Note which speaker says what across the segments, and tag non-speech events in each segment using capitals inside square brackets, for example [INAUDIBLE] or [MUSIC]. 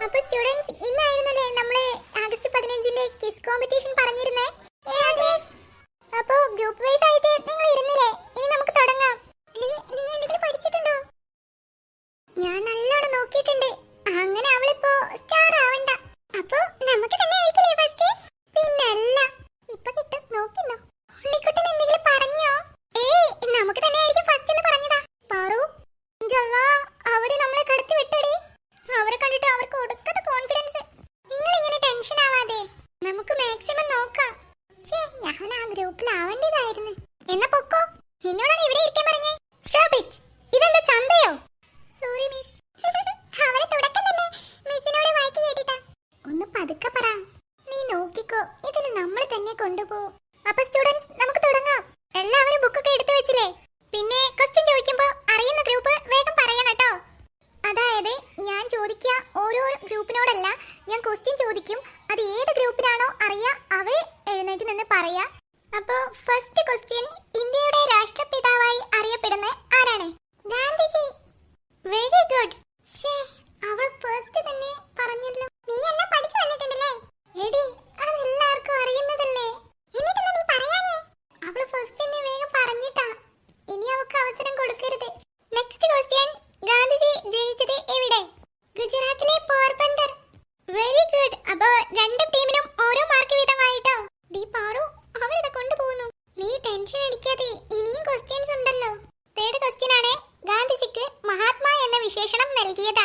Speaker 1: അപ്പൊ സ്റ്റുഡൻസ് ഇന്നായിരുന്നല്ലേ നമ്മൾ ആഗസ്റ്റ് പതിനഞ്ചിന്റെ കിസ് കോമ്പറ്റീഷൻ പറഞ്ഞിരുന്നേ? അപ്പൊ ഗ്രൂപ്പ് വൈസ് ആയിട്ട് ഞാൻ ആ ഗ്രൂപ്പിൽ ആവേണ്ടതായിരുന്നു എന്നാ പൊക്കോ. നിന്നോടാണ് ഇവിടെ ഇരിക്കാൻ പറഞ്ഞേ. സ്റ്റോപ്പ് ഇറ്റ് ഇതെന്താ ചന്തയോ? സോറി മിസ് [LAUGHS] അവരെ തുടക്കം തന്നെ മിസ്സിനോട് വായിക്ക് കേട്ടിട്ടാ. ഒന്ന് പതുക്കെ പറ. നീ നോക്കിക്കോ. ഇതിന് നമ്മൾ തന്നെ കൊണ്ടുപോകും. അപ്പൊ സ്റ്റുഡൻസ് നമുക്ക് തുടങ്ങാം. എല്ലാവരും ബുക്കൊക്കെ എടുത്തു വെച്ചില്ലേ? പിന്നെ ക്വസ്റ്റ്യൻ ചോദിക്കുമ്പോ അറിയുന്ന ഗ്രൂപ്പ് വേഗം പറയണം കേട്ടോ. അതായത് ഞാൻ ചോദിക്കുക ഓരോ ഗ്രൂപ്പിനോടല്ല ഞാൻ ക്വസ്റ്റ്യൻ ചോദിക്കും. അത് ഏത് പറയാ. അപ്പോ ഫസ്റ്റ് ക്വസ്റ്റ്യൻ ഇന്ത്യയുടെ രാഷ്ട്രപിതാവായി അറിയപ്പെടുന്ന ആരാണ്? ഗാന്ധിജി. വെരി ഗുഡ് അവൾ ഫസ്റ്റ് തന്നെ പറഞ്ഞല്ലോ. നീ എല്ലാം പഠിച്ചു വന്നിട്ടുണ്ടല്ലേ? എടി അതെല്ലാവർക്കും അറിയുന്നതല്ലേ? എന്നിട്ടെന്താ നീ പറയാനേ അവൾ ഫസ്റ്റ് തന്നെ വേഗം പറഞ്ഞിട്ടാ. ഇനി അവൾക്ക് അവസരം കൊടുക്കരുത്. നെക്സ്റ്റ് ക്വസ്റ്റ്യൻ ഗാന്ധിജി ജനിച്ചത് എവിടെ? ഗുജറാത്തിലെ പോർബന്ദർ. വെരി ഗുഡ് അപ്പോ രണ്ട് വിശേഷണം നൽകിയത്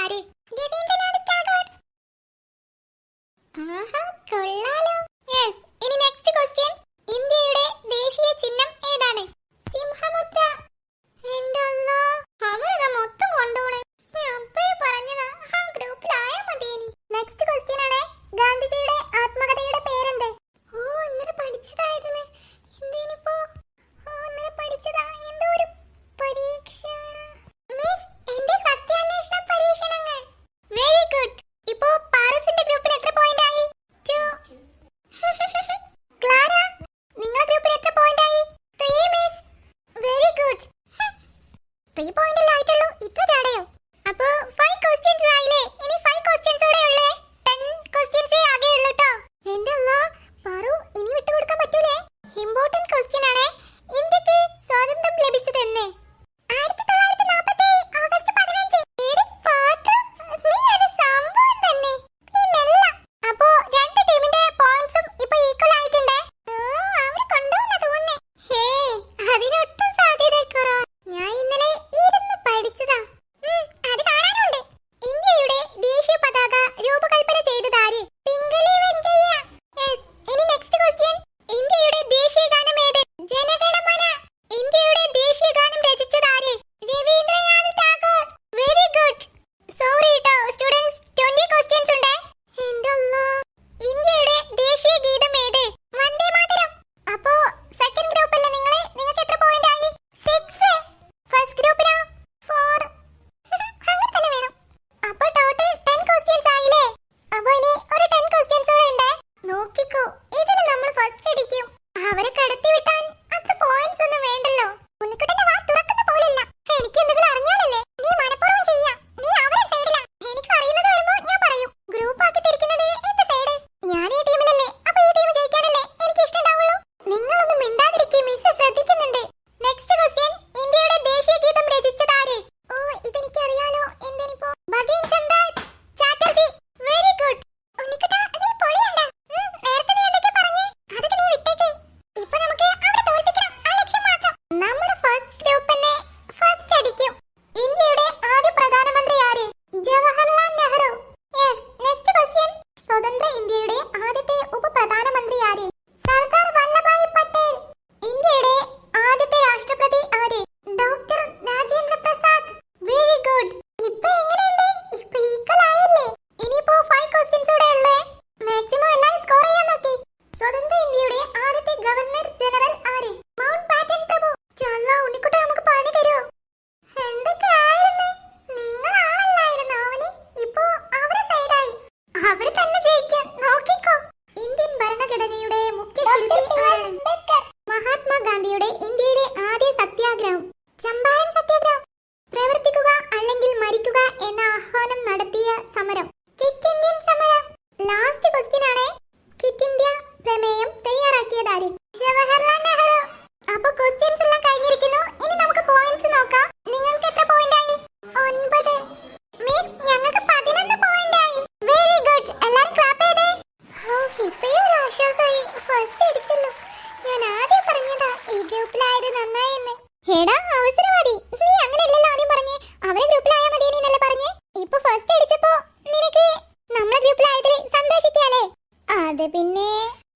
Speaker 1: കാര്യത്തിൽ സന്തോഷിക്കാലേ അതെ പിന്നെ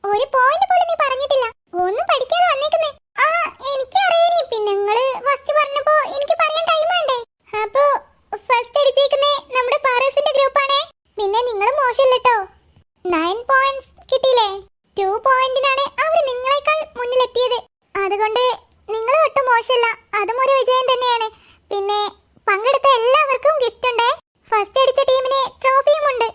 Speaker 1: ഒരു പോയിന്റ് പോലും നീ പറഞ്ഞിട്ടില്ല. ഒന്നും പഠിക്കാതെ വന്നേക്കുന്നേ. ആ എനിക്കറിയണേ പിന്നെ നിങ്ങൾ ഫസ്റ്റ് പറഞ്ഞപ്പോ എനിക്ക് പറയാൻ ടൈം വേണ്ടേ? അപ്പോ ഫസ്റ്റ് അടിച്ചേക്കുന്നേ നമ്മുടെ പാറസിന്റെ ഗ്രൂപ്പാണേ പിന്നെ നിങ്ങൾ മോശമില്ല കേട്ടോ നയൻ പോയിന്റ്സ് കിട്ടിയില്ലേ? ടു പോയിന്റിനാണ് അവർ നിങ്ങളെക്കാൾ മുന്നിലെത്തിയത്. അതുകൊണ്ട് നിങ്ങൾ ഒട്ടും മോശമല്ല. അതും ഒരു വിജയം തന്നെയാണ്. പിന്നെ പങ്കെടുത്ത എല്ലാവർക്കും ഗിഫ്റ്റ് ഉണ്ട്. ഫസ്റ്റ് അടിച്ച ടീമിന് ട്രോഫിയും ഉണ്ട്.